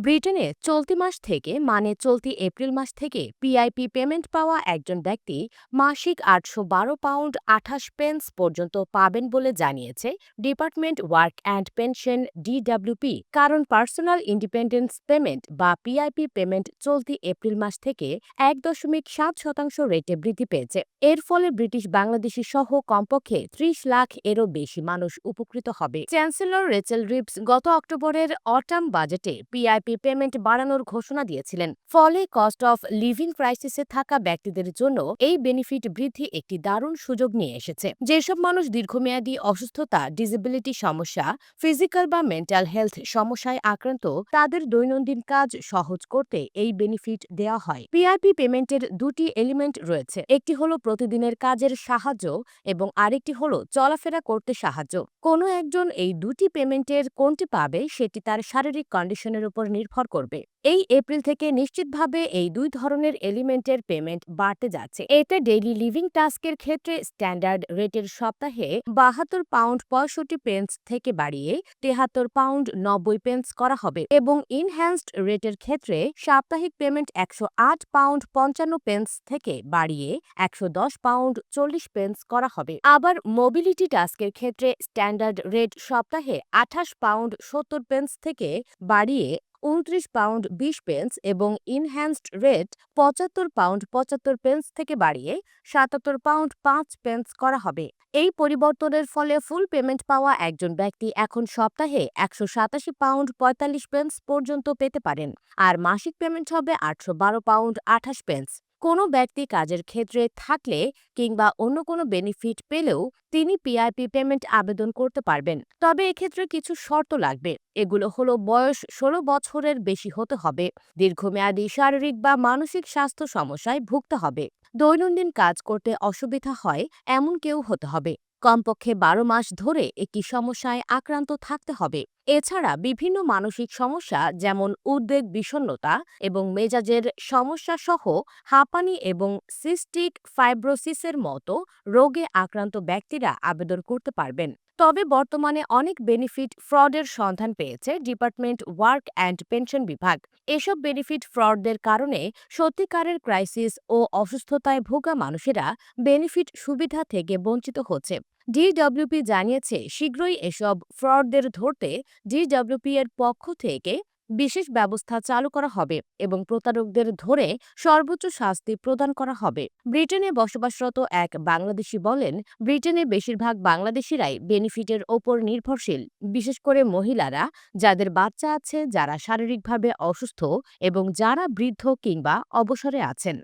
ব্রিটেনে চলতি মাস থেকে মানে চলতি এপ্রিল মাস থেকে পিআইপি পেমেন্ট পাওয়া একজন ব্যক্তি মাসিক আটশো বারো পাউন্ড আঠাশ পেন্স পর্যন্ত পাবেন বলে জানিয়েছে department work and pension DWP কারণ পার্সোনাল ইন্ডিপেন্ডেন্স পেমেন্ট বা পিআইপি পেমেন্ট চলতি এপ্রিল মাস থেকে এক দশমিক সাত শতাংশ রেটে বৃদ্ধি পেয়েছে। এর ফলে ব্রিটিশ বাংলাদেশি সহ কমপক্ষে ত্রিশ লাখ এরও বেশি মানুষ উপকৃত হবে। চ্যান্সেলর রেচেল রিপস গত অক্টোবরের অটাম বাজেটে পিআইপি পেমেন্ট বাড়ানোর ঘোষণা দিয়েছিলেন। ফলে কস্ট অফ লিভিং ক্রাইসিসে থাকা ব্যক্তিদের জন্য এই বেনিফিট বৃদ্ধি একটি দারুণ সুযোগ নিয়ে এসেছে। যেসব মানুষ দীর্ঘমেয়াদী অসুস্থতা ডিসেবিলিটি সমস্যা ফিজিক্যাল বা মেন্টাল হেলথ সমস্যায় আক্রান্ত, তাদের দৈনন্দিন কাজ সহজ করতে এই বেনিফিট দেওয়া হয়। পিআইপি পেমেন্টের দুটি এলিমেন্ট রয়েছে। একটি হলো প্রতিদিনের কাজের সাহায্য এবং আরেকটি হলো চলাফেরা করতে সাহায্য। কোনো একজন এই দুটি পেমেন্টের কোনটি পাবে সেটি তার শারীরিক কন্ডিশনের উপর নির্ভর করবে। এই এপ্রিল থেকে নিশ্চিতভাবে এই দুই ধরনের এলিমেন্টের পেমেন্ট বাড়তে যাচ্ছে। এতে ডেইলি লিভিং টাস্কের ক্ষেত্রে স্ট্যান্ডার্ড রেটের সপ্তাহে বাহাত্তর পাউন্ড পঁয়ষট্টি পেন্স থেকে বাড়িয়ে তেহাত্তর পাউন্ড নব্বই পেন্স করা হবে এবং ইনহ্যান্সড রেটের ক্ষেত্রে সাপ্তাহিক পেমেন্ট একশো আট পাউন্ড পঞ্চান্ন পেন্স থেকে বাড়িয়ে একশো দশ পাউন্ড চল্লিশ পেন্স করা হবে। আবার মোবিলিটি টাস্কের ক্ষেত্রে স্ট্যান্ডার্ড রেট সপ্তাহে আঠাশ পাউন্ড সত্তর পেন্স থেকে বাড়িয়ে উনত্রিশ পাউন্ড বিশ পেন্স এবং ইনহ্যান্সড রেট পঁচাত্তর পাউন্ড পঁচাত্তর পেন্স থেকে বাড়িয়ে সাতাত্তর পাউন্ড পাঁচ পেন্স করা হবে। এই পরিবর্তনের ফলে ফুল পেমেন্ট পাওয়া একজন ব্যক্তি এখন সপ্তাহে একশো সাতাশি পাউন্ড পঁয়তাল্লিশ পেন্স পর্যন্ত পেতে পারেন। আর মাসিক পেমেন্ট হবে আটশো বারো পাউন্ড আঠাশ পেন্স। কোনো ব্যক্তি কাজের ক্ষেত্রে থাকলে কিংবা অন্য কোনো বেনিফিট পেলেও তিনি পিআইপি পেমেন্ট আবেদন করতে পারবেন। তবে এক্ষেত্রে কিছু শর্ত লাগবে। এগুলো হলো বয়স ষোলো বছরের বেশি হতে হবে, দীর্ঘমেয়াদী শারীরিক বা মানসিক স্বাস্থ্য সমস্যায় ভুগতে হবে। দৈনন্দিন কাজ করতে অসুবিধা হয়, এমন কেউ হতে হবে। কমপক্ষে বারো মাস ধরে একটি সমস্যায় আক্রান্ত থাকতে হবে। এছাড়া বিভিন্ন মানসিক সমস্যা যেমন উদ্বেগ বিষণ্নতা এবং মেজাজের সমস্যা সহ হাঁপানি এবং সিস্টিক ফাইব্রোসিসের মতো রোগে আক্রান্ত ব্যক্তিরা আবেদন করতে পারবেন। তবে বর্তমানে অনেক বেনিফিট ফ্রডের সন্ধান পেয়েছে ডিপার্টমেন্ট ওয়ার্ক অ্যান্ড পেনশন বিভাগ। এসব বেনিফিট ফ্রডদের কারণে সত্যিকারের ক্রাইসিস ও অসুস্থতায় ভোগা মানুষেরা বেনিফিট সুবিধা থেকে বঞ্চিত হচ্ছে। ডিডব্লিউপি জানিয়েছে, শীঘ্রই এসব ফ্রডদের ধরতে ডিডব্লিউপি এর পক্ষ থেকে বিশেষ ব্যবস্থা চালু করা হবে এবং প্রতারকদের ধরে সর্বোচ্চ শাস্তি প্রদান করা হবে। ব্রিটেনে বসবাসরত এক বাংলাদেশি বলেন, ব্রিটেনে বেশিরভাগ বাংলাদেশিরাই বেনিফিটের ওপর নির্ভরশীল, বিশেষ করে মহিলারা যাদের বাচ্চা আছে, যারা শারীরিকভাবে অসুস্থ এবং যারা বৃদ্ধ কিংবা অবসরে আছেন।